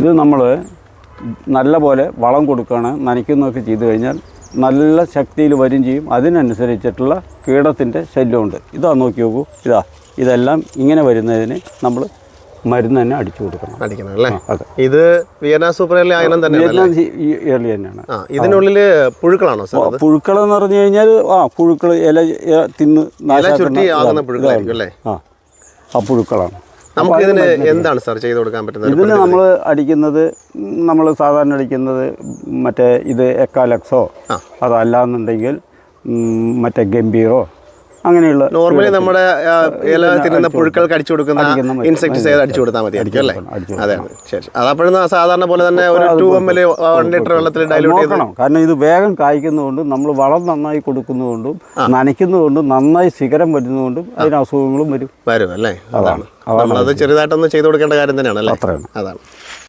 ഇത് നമ്മൾ നല്ല പോലെ വളം കൊടുക്കുകയാണ് നനയ്ക്കുന്നതൊക്കെ ചെയ്തു കഴിഞ്ഞാൽ നല്ല ശക്തിയിൽ വരും ചെയ്യും. അതിനനുസരിച്ചിട്ടുള്ള കീടത്തിന്റെ ശല്യമുണ്ട്. ഇതാ നോക്കി നോക്കൂ. ഇതാ ഇതെല്ലാം ഇങ്ങനെ വരുന്നതിന് നമ്മൾ മരുന്ന് തന്നെ അടിച്ചു കൊടുക്കണം. അടിക്കണം അല്ലേ? ഇത് വിയന സൂപ്പർ എയർലി ആയനം തന്നെ ഏർലി തന്നെയാണ്. ഇതിനുള്ളിൽ പുഴുക്കളാണോ സാർ എന്ന് പറഞ്ഞു കഴിഞ്ഞാൽ ആ പുഴുക്കൾ ഇല തിന്ന് ചുരുട്ടി ആകുന്ന പുഴുക്കളായിരിക്കും അല്ലേ? ആ പുഴുക്കളാണ്. നമുക്ക് ഇതിന് എന്താണ് സാർ ചെയ്ത് കൊടുക്കാൻ പറ്റുന്നത്? ഇതിന് നമ്മൾ അടിക്കുന്നത് നമ്മൾ സാധാരണ അടിക്കുന്നത് മറ്റേ ഇത് എക്കാലക്സോ ആ. അതല്ലാന്നുണ്ടെങ്കിൽ ഉം, മറ്റേ ഗംഭീറോ അങ്ങനെയുള്ള നോർമലി നമ്മുടെ ഇല തിന്നുന്ന പുഴുക്കൾ അടിച്ചു കൊടുക്കുന്ന. ഇൻസെക്ടിസൈഡ് അടിച്ചു കൊടുത്താൽ മതിയായിരിക്കും അല്ലേ? അതെ ശരി അതപ്പോഴും സാധാരണ പോലെ തന്നെ ഒരു two M L one litre വെള്ളത്തിൽ ഡൈലൂട്ട് ചെയ്യണം കാരണം ഇത് വേഗം കായ്ക്കുന്നതുകൊണ്ടും നമ്മൾ വളം നന്നായി കൊടുക്കുന്നതുകൊണ്ടും നനയ്ക്കുന്നതുകൊണ്ടും നന്നായി ശിഖരം വരുന്നതുകൊണ്ടും അതിന് അസുഖങ്ങളും വരും. വരും അല്ലേ? അതാണ്. നമ്മളത് ചെറുതായിട്ടൊന്ന് ചെയ്തു കൊടുക്കേണ്ട കാര്യം തന്നെയാണ് അല്ലേ? അത്രയാണ്. അതാണ്.